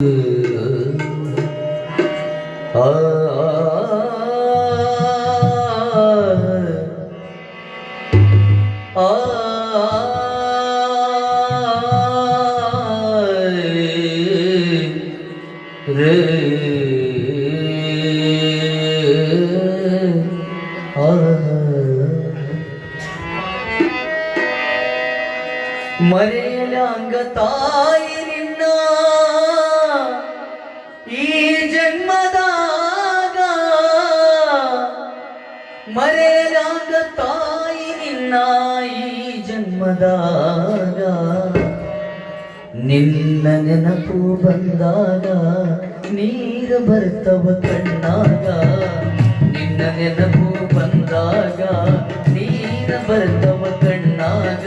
ಆ ಆ ರೇ ಜನ್ಮದಾಗ ನಿನ್ನ ನೆನಪು ಬಂದಾಗ ನೀರು ಬರ್ತವ ಕಣ್ಣಾಗ? ನಿನ್ನ ನೆನಪು ಬಂದಾಗ ನೀರು ಬರ್ತವ ಕಣ್ಣಾಗ?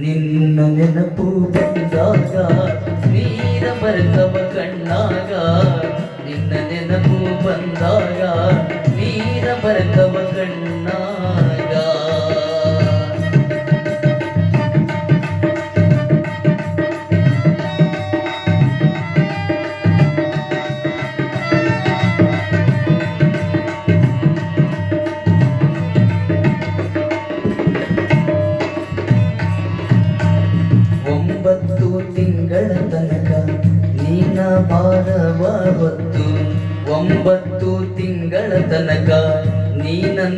ನಿನ್ನ ನೆನಪು ಬಂದಾಗ ನೀರ ಬರ್ತವ ಕಣ್ಣಾಗ ನಿನ್ನ ನೆನಪು ಬಂದಾಗ ನೀರ ಬರ್ತವ ಕಣ್ಣಾಗ.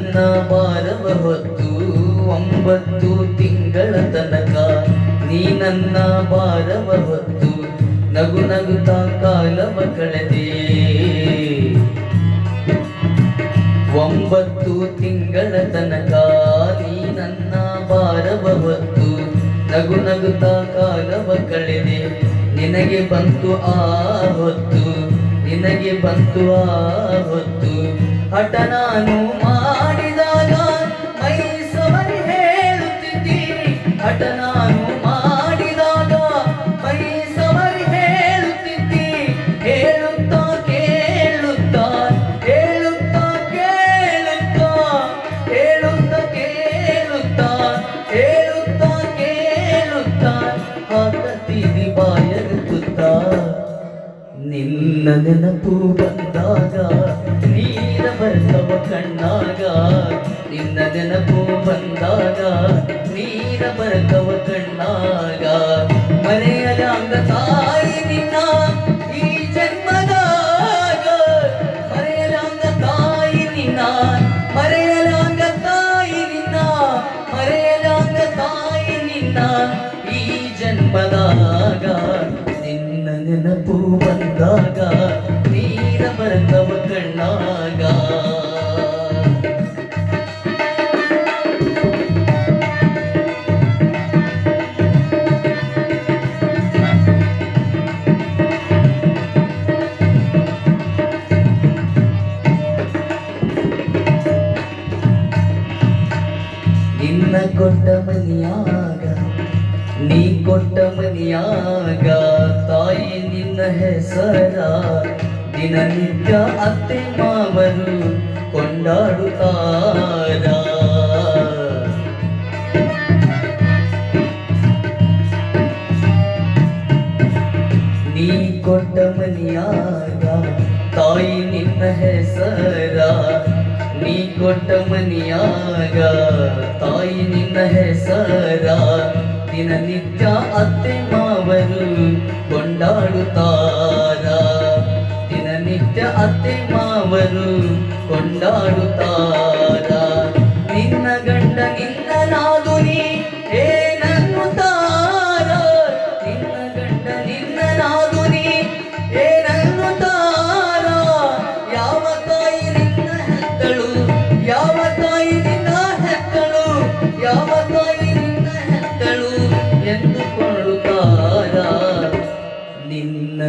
ನನ್ನ ಬಾರವ ಹೊತ್ತು ಒಂಬತ್ತು ತಿಂಗಳ ತನಕ ನೀ ನನ್ನ ಬಾರವ ಹೊತ್ತು ನಗು ನಗುತ್ತಾ ಕಾಲವ ಕಳೆದೆ. ಒಂಬತ್ತು ತಿಂಗಳ ತನಕ ನೀ ನನ್ನ ಹೊತ್ತು ನಗು ನಗುತ್ತಾ ಕಾಲವ ಕಳೆದೆ. ನಿನಗೆ ಬಂತು ಆ ಹೊತ್ತು, ನಿನಗೆ ಬಂತು ಆ ಹೊತ್ತು, ಹಠ ನಾನು ಮಾಡಿದಾಗ ನಿನ್ನ ನೆನಪು ಬಂದಾಗ ನೀರ ಬರ್ತವ ಕಣ್ಣಾಗ. ನಿನ್ನ ನೆನಪು ಬಂದಾಗ ನೀರ ಬರ್ತವ ಕಣ್ಣಾಗ. ಮರೆಯಲಾಗ ಬಂದಾಗ ನೀರ ನೀ ಕೊಟ್ಟ ಮನಿಯಾಗ ತಾಯಿ ನಿನ್ನ ಹೆಸರ. ದಿನನಿತ್ಯ ಅತ್ತೆ ಮಾವರು ಕೊಂಡಾಡುತ್ತಾರ. ನೀ ಕೊಟ್ಟ ಮನಿಯಾಗ ತಾಯಿ ನಿನ್ನ ಹೆಸರ. ನೀ ಕೊಟ್ಟ ಮನಿಯಾಗ ತಾಯಿ ನಿನ್ನ ಹೆಸರ. ದಿನನಿತ್ಯ ಅತ್ತೆ ಮಾವರು ಕೊಂಡಾಡುತ್ತಾರ? ದಿನನಿತ್ಯ ಅತ್ತೆ ಮಾವರು ಕೊಂಡಾಡುತ್ತಾರ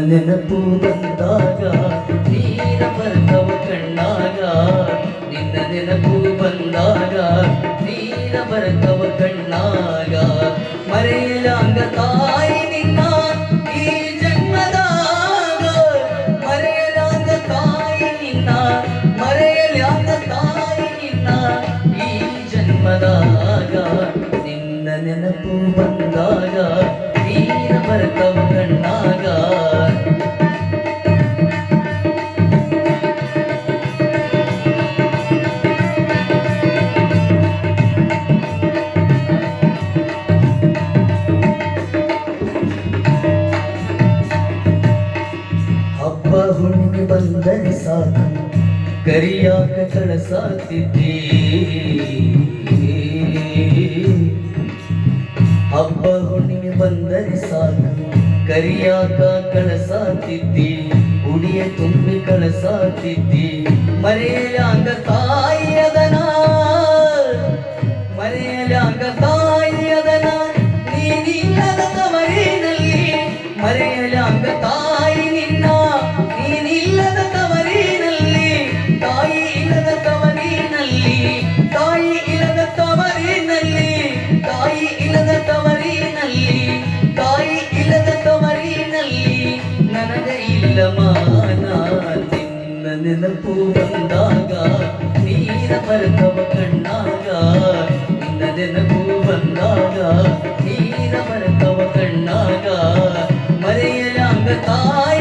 ನೆನಪು ಬಂದಾಗ ನೀರ ಬರ್ದವು ಕಣ್ಣಾಗ ನಿನ್ನ ನೆನಪು ಬಂದಾಗ ನೀರ ಬರ್ದವ ಕಣ್ಣಾಗ ಮರೆಯಲಾಂಗ ತಾಯಿ ನಿನ್ನ ಈ ಜನ್ಮದಾಗ ಮರೆಯಲಾಂಗ ತಾಯಿ ನಿನ್ನ ಮರೆಯಲಾಂಗ ತಾಯಿ ನಿನ್ನ ಈ ಜನ್ಮದಾಗ ನಿನ್ನ ನೆನಪು ಬಂದಾಗ ನೀರ ಬರ್ದವ ಹುಣ್ಣಿಮೆ ಬಂದರೆ ಸಾಕು. ಕರಿಯಾಕ ಕಳಸಾತಿದ್ದಿ. ಹಬ್ಬ ಹುಣ್ಣಿಮೆ ಬಂದರೆ ಸಾಕು. ಕರಿಯಾಕ ಕಳಸಾತಿದ್ದಿ. ಉಡಿಯ ತುಂಬಿ ಕಳಸಾತಿದ್ದಿ. ಮರೆಯಲಾಂಗ ತಾಯಿಯದನ ನಿನ್ನ ನೆನಪು ಬಂದಾಗ ನೀರ ಬರ್ತವ ಕಣ್ಣಾಗ ನಿನ್ನ ನೆನಪು ಬಂದಾಗ ನೀರ ಬರ್ತವ ಕಣ್ಣಾಗ ಮರೆಯಲಾಂಗ ತಾಯಿ